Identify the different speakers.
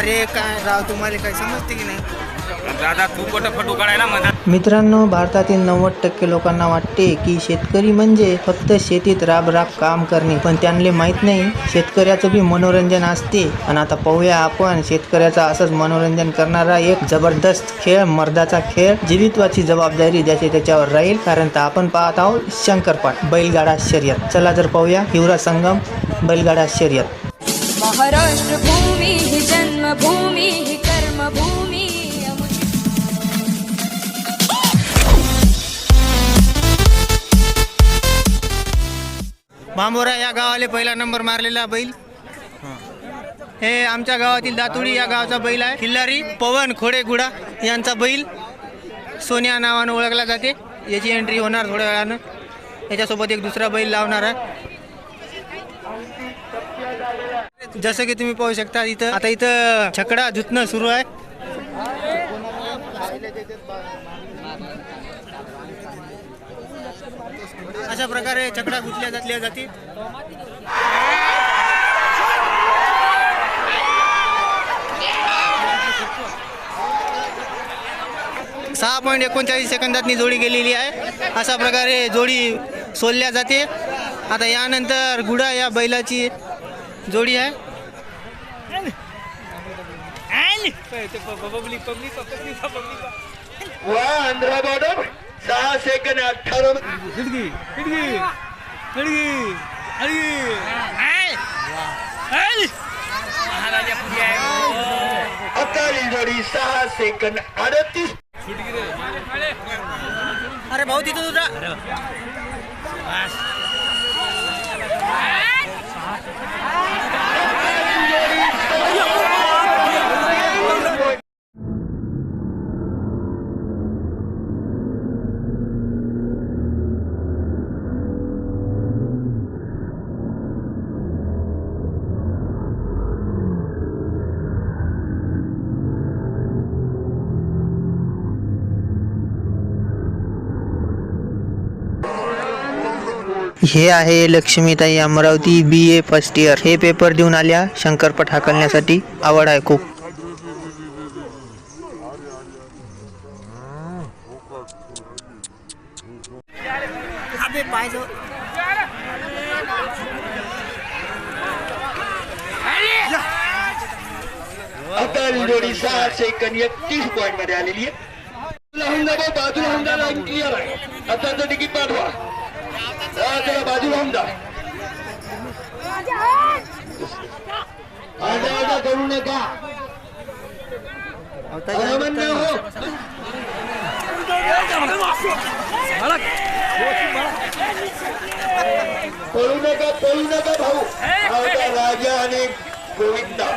Speaker 1: अरे काय राव तुम्हाला काय समजते की नाही?
Speaker 2: दादा तू कुठं फोटो काढायला म्हणा
Speaker 3: मित्रांनो भारतातील नव्वद टक्के लोकांना वाटते की शेतकरी म्हणजे फक्त शेतीत राब राब काम करणे. पण त्यांना माहीत नाही शेतकऱ्याचं बी मनोरंजन असते. आणि आता पाहूया आपण शेतकऱ्याचा असंच मनोरंजन करणारा एक जबरदस्त खेळ मर्दाचा खेळ. जीवित्वाची जबाबदारी ज्याची त्याच्यावर राहील. कारण तर आपण पाहत आहोत शंकरपाट बैलगाडा शर्यत. चला जर पाहूया हिवरा संगम बैलगाडा शर्यत.
Speaker 4: महाराष्ट्र भूमी
Speaker 1: बांबोरा या गावाले पहिला नंबर मारलेला बैल. हे आमच्या गावातील दातुडी या गावाचा बैल आहे. खिल्लारी पवन खोडेगुडा यांचा बैल. सोन्या नावानं ओळखला जाते. याची एंट्री होणार थोड्या वेळानं. याच्यासोबत एक दुसरा बैल लावणार आहे. जसं की तुम्ही पाहू शकता इथं आता इथं छकडा धुतणं सुरू आहे. अशा प्रकारे छकडा गुतल्या जातल्या जातील. सहा पॉईंट एकोणचाळीस सेकंदातनी जोडी गेलेली आहे. अशा प्रकारे जोडी सोलल्या जाते. आता यानंतर गुडा या बैलाची जोडी आहे.
Speaker 5: वा आंध्रा बॉर्डर सहा सेकंद अठ्ठावन्न अकाली जोडी सहा सेकंद अडतीस.
Speaker 1: अरे भाऊ तिथं तुझा
Speaker 3: हे आहे लक्ष्मीताई Amravati B A first year हे पेपर देऊन आल्या शंकरपट हाकलण्यासाठी. आवड आहे खूप.
Speaker 5: पॉईंट मध्ये आलेली आहे. बाजूला क्लिअर आहे. आता तिकीट पाठवा. જરા બાજુ આમદા આજા આજા કરુણે કા રાજા અને ગોવિંદા.